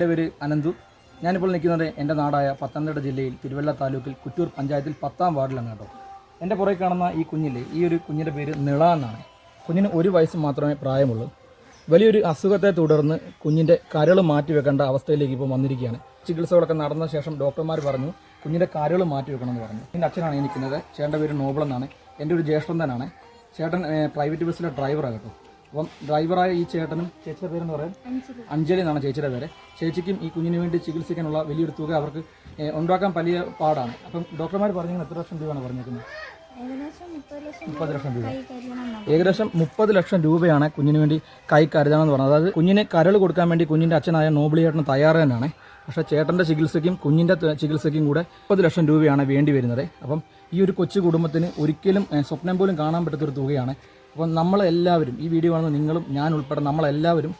എന്റെ പേര് അനന്തു. ഞാനിപ്പോൾ നിൽക്കുന്നത് എന്റെ നാടായ പത്തനംതിട്ട ജില്ലയിൽ തിരുവല്ല താലൂക്കിൽ കുറ്റൂർ പഞ്ചായത്തിൽ പത്താം വാർഡിലാണ് കേട്ടോ. എന്റെ പുറകെ കാണുന്ന ഈ കുഞ്ഞില്ലേ ഈ ഒരു കുഞ്ഞിന്റെ പേര് നിള എന്നാണ്. കുഞ്ഞിന് ഒരു വയസ്സ് മാത്രമേ പ്രായമുള്ളൂ. വലിയൊരു അസുഖത്തെ തുടർന്ന് കുഞ്ഞിന്റെ കരൾ മാറ്റി വെക്കേണ്ട അവസ്ഥയിലേക്ക് ഇപ്പോൾ വന്നിരിക്കുകയാണ്. ചികിത്സകളൊക്കെ നടന്ന ശേഷം ഡോക്ടർമാർ പറഞ്ഞു കുഞ്ഞിന്റെ കരൾ മാറ്റി വെക്കണമെന്ന് പറഞ്ഞു. എന്റെ അച്ഛനാണ് ഈ നിൽക്കുന്നത് ചേട്ടന്റെ പേര് നോബിൾ എന്നാണ്. എന്റെ ഒരു ജ്യേഷ്ഠൻ തന്നെയാണ്. ചേട്ടൻ പ്രൈവറ്റ് ബസ്സിലെ ഡ്രൈവറാണ് കേട്ടോ. അപ്പം ഡ്രൈവറായ ഈ ചേട്ടനും ചേച്ചിയുടെ പേരെന്ന് പറയാൻ അഞ്ജലി. എന്നാണ് ചേച്ചിയുടെ പേര്. ചേച്ചിക്കും ഈ കുഞ്ഞിന് വേണ്ടി ചികിത്സിക്കാനുള്ള വലിയൊരു തുക അവർക്ക് ഉണ്ടാക്കാൻ വലിയ പാടാണ്. അപ്പം ഡോക്ടർമാർ പറഞ്ഞാൽ എത്ര ലക്ഷം രൂപയാണ് പറഞ്ഞേക്കുന്നത്? മുപ്പത് ലക്ഷം രൂപ ഏകദേശം മുപ്പത് ലക്ഷം രൂപയാണ് കുഞ്ഞിന് വേണ്ടി കൈ കരുതണമെന്ന് പറഞ്ഞത്. അതായത് കുഞ്ഞിനെ കരൾ കൊടുക്കാൻ വേണ്ടി കുഞ്ഞിന്റെ അച്ഛനായ നോബിളി ചേട്ടൻ തയ്യാറ് തന്നെയാണ്. പക്ഷേ ചേട്ടന്റെ ചികിത്സയ്ക്കും കുഞ്ഞിന്റെ ചികിത്സയ്ക്കും കൂടെ മുപ്പത് ലക്ഷം രൂപയാണ് വേണ്ടി വരുന്നത്. അപ്പം ഈ ഒരു കൊച്ചു കുടുംബത്തിന് ഒരിക്കലും സ്വപ്നം പോലും കാണാൻ പറ്റാത്തൊരു തുകയാണ് അപ്പം നമ്മളെല്ലാവരും ഈ വീഡിയോ കാണുന്ന നിങ്ങളും ഞാൻ ഉൾപ്പെടെ നമ്മളെല്ലാവരും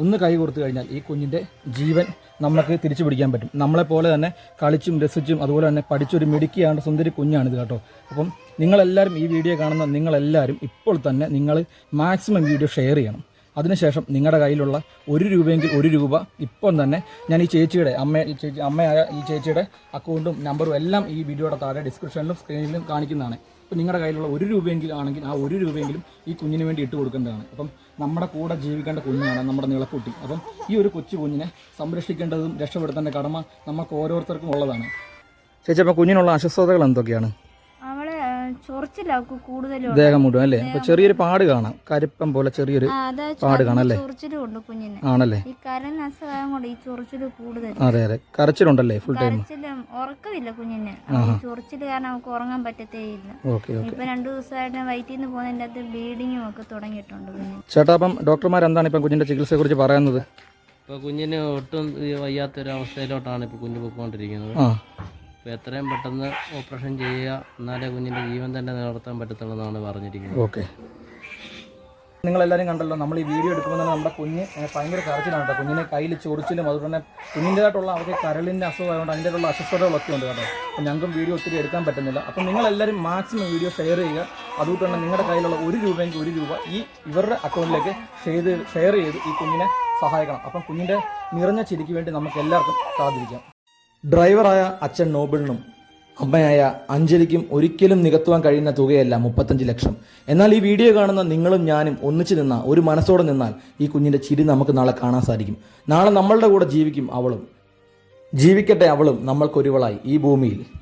ഒന്ന് കൈ കൊടുത്തു കഴിഞ്ഞാൽ ഈ കുഞ്ഞിന്റെ ജീവൻ നമുക്ക് തിരിച്ചു പിടിക്കാൻ പറ്റും. നമ്മളെപ്പോലെ തന്നെ കളിച്ചും രസിച്ചും അതുപോലെ തന്നെ പഠിച്ചൊരു മിടുക്കിയാണ്ട് സുന്ദരി കുഞ്ഞാണിത് കേട്ടോ. അപ്പം നിങ്ങളെല്ലാവരും ഈ വീഡിയോ കാണുന്ന നിങ്ങളെല്ലാവരും ഇപ്പോൾ തന്നെ നിങ്ങൾ മാക്സിമം വീഡിയോ ഷെയർ ചെയ്യണം. അതിനുശേഷം നിങ്ങളുടെ കയ്യിലുള്ള ഒരു രൂപയെങ്കിൽ ഒരു രൂപ ഇപ്പം തന്നെ ഞാൻ ഈ ചേച്ചിയുടെ അമ്മ ഈ ചേച്ചി അമ്മയായ ഈ ചേച്ചിയുടെ അക്കൗണ്ടും നമ്പറും എല്ലാം ഈ വീഡിയോയുടെ താഴെ ഡിസ്ക്രിപ്ഷനിലും സ്ക്രീനിലും കാണിക്കുന്നതാണ്. അപ്പോൾ നിങ്ങളുടെ കയ്യിലുള്ള ഒരു രൂപയെങ്കിലും ആണെങ്കിൽ ആ ഒരു രൂപയെങ്കിലും ഈ കുഞ്ഞിന് വേണ്ടി ഇട്ട് കൊടുക്കേണ്ടതാണ്. അപ്പം നമ്മുടെ കൂടെ ജീവിക്കേണ്ട കുഞ്ഞാണ് നമ്മുടെ നിളക്കുട്ടി. അപ്പം ഈ ഒരു കൊച്ചു കുഞ്ഞിനെ സംരക്ഷിക്കേണ്ടതും രക്ഷപ്പെടുത്തേണ്ട കടമ നമുക്ക് ഓരോരുത്തർക്കും ഉള്ളതാണ്. ചേച്ചി അപ്പം കുഞ്ഞിനുള്ള അസ്വസ്ഥതകൾ എന്തൊക്കെയാണ്? ആ, കൂടുതലും ദേഹം മുഴുവൻ അല്ലേ? അപ്പൊ ചെറിയൊരു പാട് കാണാം. കരിപ്പം പോലെ ചെറിയൊരു പാട് കാണാം അല്ലേ ചൊറിച്ചിലും ഉണ്ട് കുഞ്ഞിന്. ആണല്ലേ? ഈ കരന് അസുഖം കൊണ്ട് ഈ ചൊറിച്ചിൽ കൂടുതൽ അതെ അതെ. കരച്ചിലുണ്ടല്ലേ ഫുൾ ടൈം കരച്ചിലും ഉറക്കമില്ല കുഞ്ഞിന്. ഈ ചൊറിച്ചിൽ കാരണം നമുക്ക് ഉറങ്ങാൻ പറ്റത്തേ ഇല്ല ഓക്കെ ഓക്കെ. ഇപ്പൊ രണ്ടു ദിവസമായിട്ട് വയറ്റിൽ നിന്ന് പോകുന്നതിന്റെ അകത്ത് ബ്ലീഡിങ്ങും ഒക്കെ തുടങ്ങിയിട്ടുണ്ട് കുഞ്ഞിന്. ചേട്ടാ അപ്പം ഡോക്ടർമാർ എന്താണ് ഇപ്പം ചികിത്സയെ കുറിച്ച് പറയുന്നത്? ഇപ്പൊ കുഞ്ഞിന് ഒട്ടും വയ്യാത്തൊരു അവസ്ഥയിലോട്ടാണ് ഇപ്പൊ കുഞ്ഞ് പോയിക്കൊണ്ടിരിക്കുന്നത്. ആ. അപ്പോൾ എത്രയും പെട്ടെന്ന് ഓപ്പറേഷൻ ചെയ്യുക എന്നാലേ കുഞ്ഞിന്റെ ജീവൻ തന്നെ നിലനിർത്താൻ പറ്റത്തുള്ളൂ പറഞ്ഞിരിക്കുന്നത്. ഓക്കെ. നിങ്ങളെല്ലാവരും കണ്ടല്ലോ നമ്മൾ ഈ വീഡിയോ എടുക്കുമ്പോൾ തന്നെ നമ്മുടെ കുഞ്ഞ് ഭയങ്കര കരച്ചിലാണ് കേട്ടോ. കുഞ്ഞിനെ കയ്യിൽ ചൊറിച്ചിലും അതുപോലെ തന്നെ കുഞ്ഞിന്റെതായിട്ടുള്ള അവർക്ക് കരളിന്റെ അസുഖമായതുകൊണ്ട് അതിന്റെതായിട്ടുള്ള അസ്വസ്ഥതകളൊക്കെ ഉണ്ട് കേട്ടോ. അപ്പോൾ ഞങ്ങൾക്കും വീഡിയോ ഒത്തിരി എടുക്കാൻ പറ്റുന്നില്ല. അപ്പോൾ നിങ്ങളെല്ലാവരും മാക്സിമം വീഡിയോ ഷെയർ ചെയ്യുക. അതുകൊണ്ട് തന്നെ നിങ്ങളുടെ കയ്യിലുള്ള ഒരു രൂപയെങ്കിൽ ഒരു രൂപ ഈ ഇവരുടെ അക്കൗണ്ടിലേക്ക് ചെയ്ത് ഷെയർ ചെയ്ത് ഈ കുഞ്ഞിനെ സഹായിക്കണം. അപ്പം കുഞ്ഞിന്റെ നിറഞ്ഞ ചിരിക്ക് വേണ്ടി നമുക്ക് എല്ലാവർക്കും സാധിക്കാം ഡ്രൈവറായ അച്ഛൻ നോബിളിനും അമ്മയായ അഞ്ജലിക്കും ഒരിക്കലും നികത്തുവാൻ കഴിയുന്ന തുകയല്ല മുപ്പത്തഞ്ച് ലക്ഷം. എന്നാൽ ഈ വീഡിയോ കാണുന്ന നിങ്ങളും ഞാനും ഒന്നിച്ചു നിന്ന ഒരു മനസ്സോടെ നിന്നാൽ ഈ കുഞ്ഞിന്റെ ചിരി നമുക്ക് നാളെ കാണാൻ സാധിക്കും. നാളെ നമ്മളുടെ കൂടെ ജീവിക്കും അവളും. ജീവിക്കട്ടെ അവളും നമ്മൾക്കൊരുവളായി ഈ ഭൂമിയിൽ.